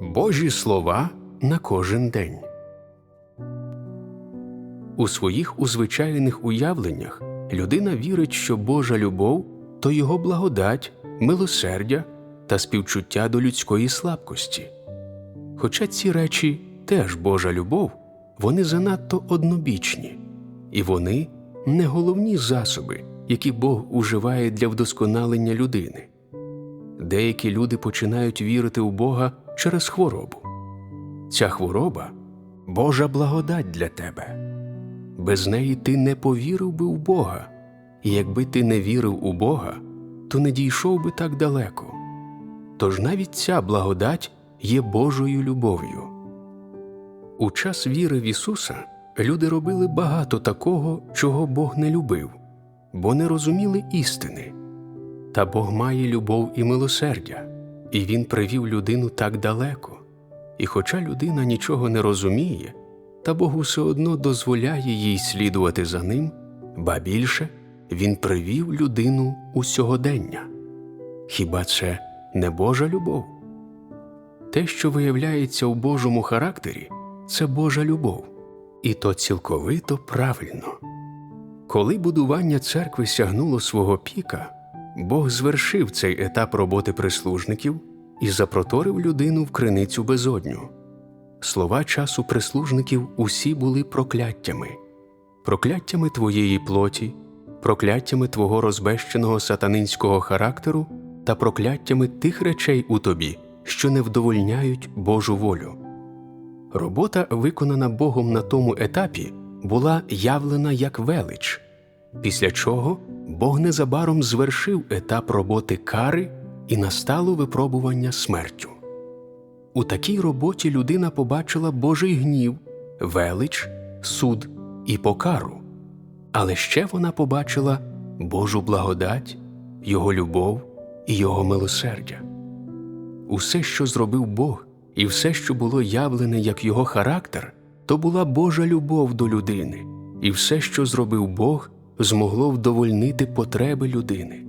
Божі слова на кожен день. У своїх узвичайних уявленнях людина вірить, що Божа любов то його благодать, милосердя та співчуття до людської слабкості. Хоча ці речі теж Божа любов, вони занадто однобічні, і вони не головні засоби, які Бог уживає для вдосконалення людини. Деякі люди починають вірити у Бога через хворобу. Ця хвороба Божа благодать для тебе. Без неї ти не повірив би в Бога, і якби ти не вірив у Бога, то не дійшов би так далеко. Тож навіть ця благодать є Божою любов'ю. У час віри в Ісуса люди робили багато такого, чого Бог не любив, бо не розуміли істини. Та Бог має любов і милосердя, і Він привів людину так далеко. І хоча людина нічого не розуміє, та Бог все одно дозволяє їй слідувати за ним, ба більше Він привів людину у сьогодення. Хіба це не Божа любов? Те, що виявляється у Божому характері, це Божа любов, і то цілковито правильно. Коли будування церкви сягнуло свого піка, Бог звершив цей етап роботи прислужників і запроторив людину в криницю безодню. Слова часу прислужників усі були прокляттями, прокляттями твоєї плоті, прокляттями твого розбещеного сатанинського характеру та прокляттями тих речей у тобі, що не вдовольняють Божу волю. Робота, виконана Богом на тому етапі, була явлена як велич, після чого Бог незабаром звершив етап роботи кари і настало випробування смертю. У такій роботі людина побачила Божий гнів, велич, суд і покару, але ще вона побачила Божу благодать, Його любов і Його милосердя. Усе, що зробив Бог, і все, що було явлене як Його характер, то була Божа любов до людини, і все, що зробив Бог, змогло вдовольнити потреби людини.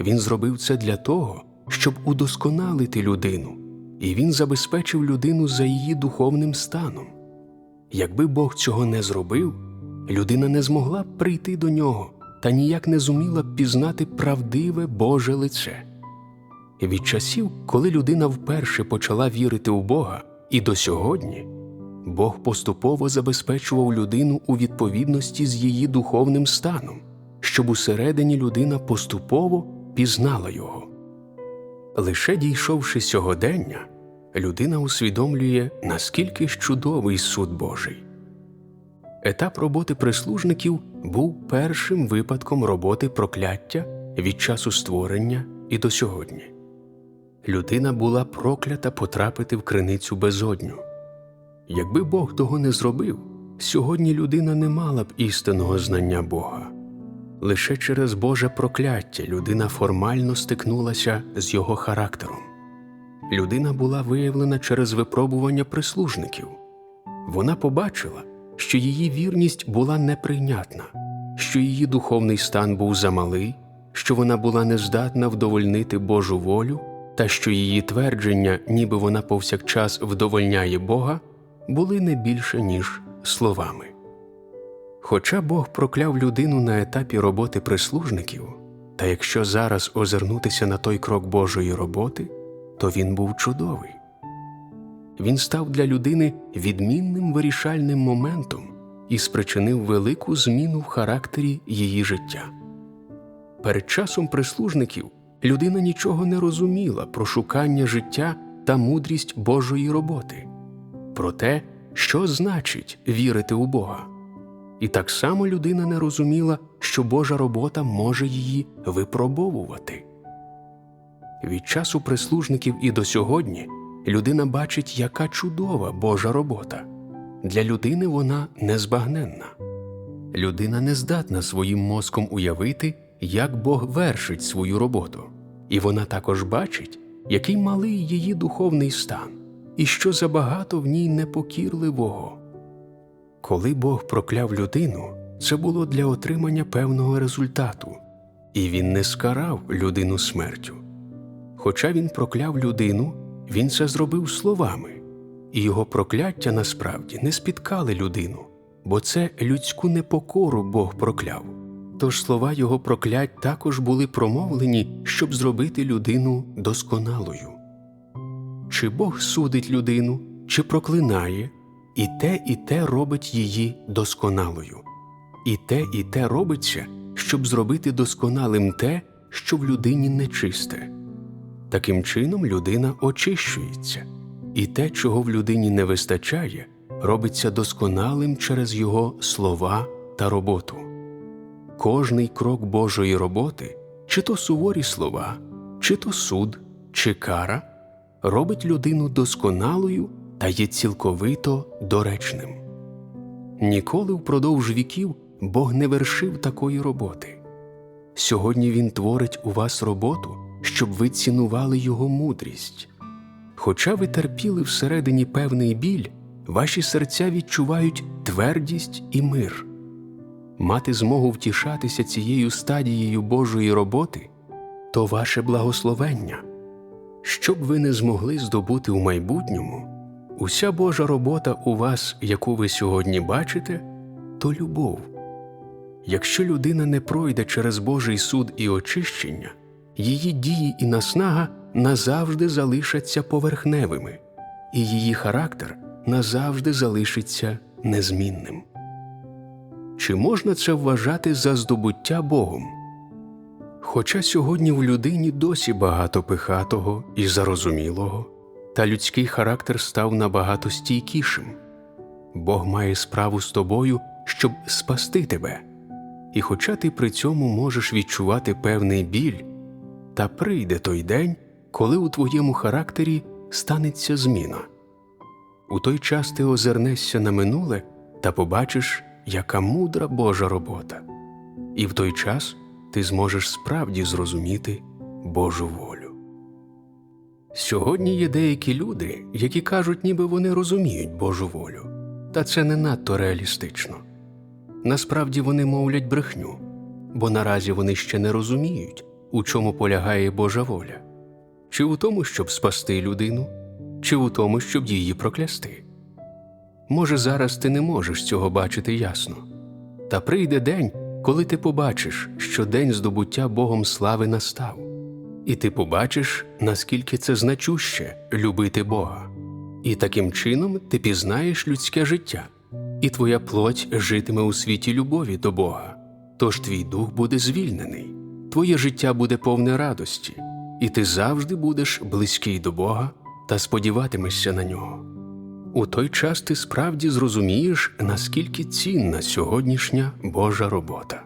Він зробив це для того, щоб удосконалити людину, і він забезпечив людину за її духовним станом. Якби Бог цього не зробив, людина не змогла б прийти до нього та ніяк не зуміла б пізнати правдиве Боже лице. Від часів, коли людина вперше почала вірити у Бога, і до сьогодні Бог поступово забезпечував людину у відповідності з її духовним станом, щоб усередині людина поступово пізнала його. Лише дійшовши сьогодення, людина усвідомлює, наскільки ж чудовий суд Божий. Етап роботи прислужників був першим випадком роботи прокляття від часу створення і до сьогодні. Людина була проклята потрапити в криницю безодню. Якби Бог того не зробив, сьогодні людина не мала б істинного знання Бога. Лише через Боже прокляття людина формально стикнулася з його характером. Людина була виявлена через випробування прислужників. Вона побачила, що її вірність була неприйнятна, що її духовний стан був замалий, що вона була нездатна вдовольнити Божу волю, та що її твердження, ніби вона повсякчас вдовольняє Бога, були не більше, ніж словами. Хоча Бог прокляв людину на етапі роботи прислужників, та якщо зараз озирнутися на той крок Божої роботи, то він був чудовий. Він став для людини відмінним вирішальним моментом і спричинив велику зміну в характері її життя. Перед часом прислужників людина нічого не розуміла про шукання життя та мудрість Божої роботи, про те, що значить вірити у Бога. І так само людина не розуміла, що Божа робота може її випробовувати. Від часу прислужників і до сьогодні людина бачить, яка чудова Божа робота. Для людини вона незбагненна. Людина не здатна своїм мозком уявити, як Бог вершить свою роботу, і вона також бачить, який малий її духовний стан, і що забагато в ній непокірливого. Коли Бог прокляв людину, це було для отримання певного результату, і він не скарав людину смертю. Хоча він прокляв людину, він це зробив словами, і його прокляття насправді не спіткали людину, бо це людську непокору Бог прокляв. Тож слова його проклять також були промовлені, щоб зробити людину досконалою. Чи Бог судить людину, чи проклинає, і те, і те робить її досконалою. І те, і те робиться, щоб зробити досконалим те, що в людині нечисте. Таким чином людина очищується, і те, чого в людині не вистачає, робиться досконалим через його слова та роботу. Кожний крок Божої роботи, чи то суворі слова, чи то суд, чи кара, робить людину досконалою та є цілковито доречним. Ніколи впродовж віків Бог не вершив такої роботи. Сьогодні Він творить у вас роботу, щоб ви цінували Його мудрість. Хоча ви терпіли всередині певний біль, ваші серця відчувають твердість і мир. Мати змогу втішатися цією стадією Божої роботи то ваше благословення. Щоб ви не змогли здобути у майбутньому, уся Божа робота у вас, яку ви сьогодні бачите, то любов. Якщо людина не пройде через Божий суд і очищення, її дії і наснага назавжди залишаться поверхневими, і її характер назавжди залишиться незмінним. Чи можна це вважати за здобуття Богом? Хоча сьогодні в людині досі багато пихатого і зарозумілого, та людський характер став набагато стійкішим. Бог має справу з тобою, щоб спасти тебе, і хоча ти при цьому можеш відчувати певний біль, та прийде той день, коли у твоєму характері станеться зміна. У той час ти озирнешся на минуле та побачиш, яка мудра Божа робота, і в той час ти зможеш справді зрозуміти Божу волю. Сьогодні є деякі люди, які кажуть, ніби вони розуміють Божу волю, та це не надто реалістично. Насправді вони мовлять брехню, бо наразі вони ще не розуміють, у чому полягає Божа воля, чи у тому, щоб спасти людину, чи у тому, щоб її проклясти. Може, зараз ти не можеш цього бачити ясно, та прийде день, коли ти побачиш, що день здобуття Богом слави настав, і ти побачиш, наскільки це значуще любити Бога, і таким чином ти пізнаєш людське життя, і твоя плоть житиме у світі любові до Бога, тож твій дух буде звільнений, твоє життя буде повне радості, і ти завжди будеш близький до Бога та сподіватимешся на нього. У той час ти справді зрозумієш, наскільки цінна сьогоднішня Божа робота.